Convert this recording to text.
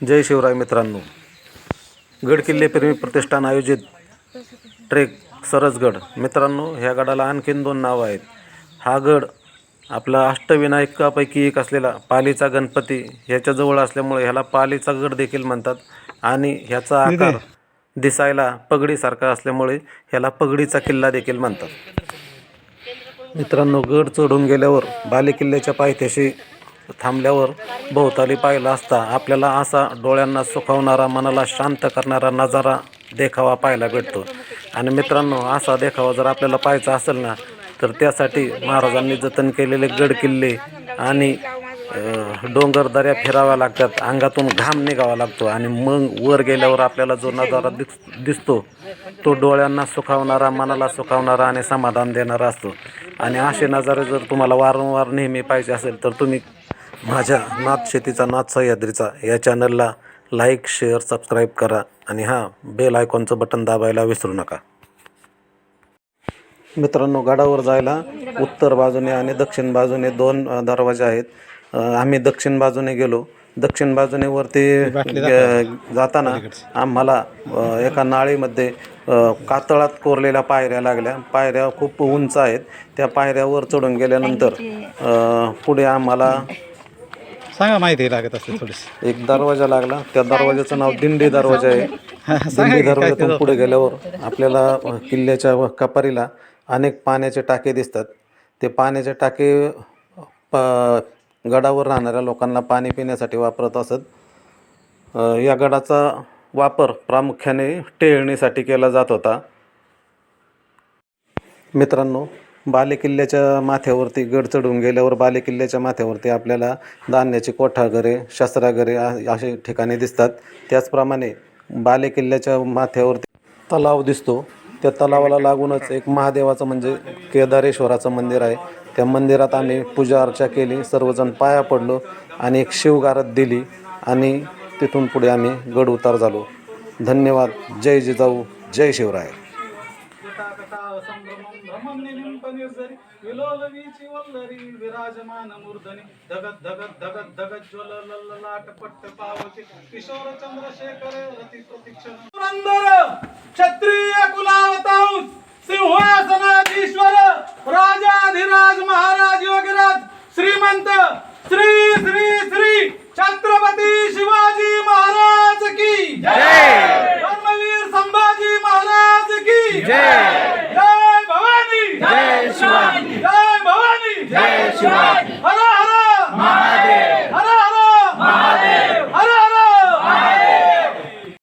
जय शिवराय मित्रांनो. गड किल्ले प्रेमी प्रतिष्ठान आयोजित ट्रेक सरसगड. मित्रांनो ह्या गडाला आणखीन दोन नावं आहेत. हा गड आपला अष्टविनायकापैकी एक असलेला पालीचा गणपती ह्याच्याजवळ असल्यामुळे ह्याला पालीचा गड देखील म्हणतात. आणि ह्याचा आकार दिसायला पगडीसारखा असल्यामुळे ह्याला पगडीचा किल्ला देखील म्हणतात. मित्रांनो गड चढून गेल्यावर बालेकिल्ल्याच्या पायथ्याशी थांबल्यावर भोवताली पाहिला असता आपल्याला असा डोळ्यांना सुखावणारा मनाला शांत करणारा नजारा देखावा पाहायला भेटतो. आणि मित्रांनो असा देखावा जर आपल्याला पाहायचा असेल ना तर त्यासाठी महाराजांनी जतन केलेले गड किल्ले आणि डोंगर दऱ्या फिराव्या लागतात. अंगातून घाम निघावा लागतो आणि मग वर गेल्यावर आपल्याला जो नजारा दिस दिसतो तो डोळ्यांना सुखावणारा मनाला सुखावणारा आणि समाधान देणारा असतो. आणि असे नजारे जर तुम्हाला वारंवार नेहमी पाहिजे असेल तर तुम्ही माझ्या नाथ शेतीचा नाथ सह्याद्रीचा या चॅनलला लाईक शेअर सबस्क्राईब करा आणि हां बेल आयकॉनचं बटन दाबायला विसरू नका. मित्रांनो गडावर जायला उत्तर बाजूने आणि दक्षिण बाजूने दोन दरवाजे आहेत. आम्ही दक्षिण बाजूने गेलो. दक्षिण बाजूने वरती जाताना आम्हाला एका नाळीमध्ये कातळात कोरलेल्या पायऱ्या लागल्या. पायऱ्या खूप उंच आहेत. त्या पायऱ्यावर चढून गेल्यानंतर पुढे आम्हाला सांगा माहिती लागत असते थोडीशी. एक दरवाजा लागला. त्या दरवाजाचं नाव दिंडी दरवाजा आहे. दिंडी दरवाजातून पुढे गेल्यावर आपल्याला किल्ल्याच्या व कपारीला अनेक पाण्याचे टाके दिसतात. ते पाण्याचे टाके प गडावर राहणाऱ्या लोकांना पाणी पिण्यासाठी वापरत असत. या गडाचा वापर प्रामुख्याने टेळणीसाठी केला जात होता. मित्रांनो बालेकिल्ल्याच्या माथ्यावरती गड चढून गेल्यावर बालेकिल्ल्याच्या माथ्यावरती आपल्याला धान्याची कोठागरे शस्त्रागरे असे ठिकाणे दिसतात. त्याचप्रमाणे बालेकिल्ल्याच्या माथ्यावरती तलाव दिसतो. त्या तलावाला लागूनच एक महादेवाचं म्हणजे केदारेश्वराचं मंदिर आहे. त्या मंदिरात आम्ही पूजा अर्चा केली. सर्वजण पाया पडलो आणि एक शिवगारत दिली आणि तिथून पुढे आम्ही गड उतार झालो. धन्यवाद. जय जिजाऊ. जय शिवराय. विलोलवीची वल्लरी विराजमान मूर्धनी धगत धगत धगत धगत ज्वल ललाट पट्ट पावते किशोर चंद्रशेखर रती प्रतीक्षण। पुरंदर क्षत्रिय कुलावतांस सिंहासनाधीश्वर राजाधिराज महाराज योगीराज श्रीमंत श्री श्री श्री छत्रपती you, Rocky.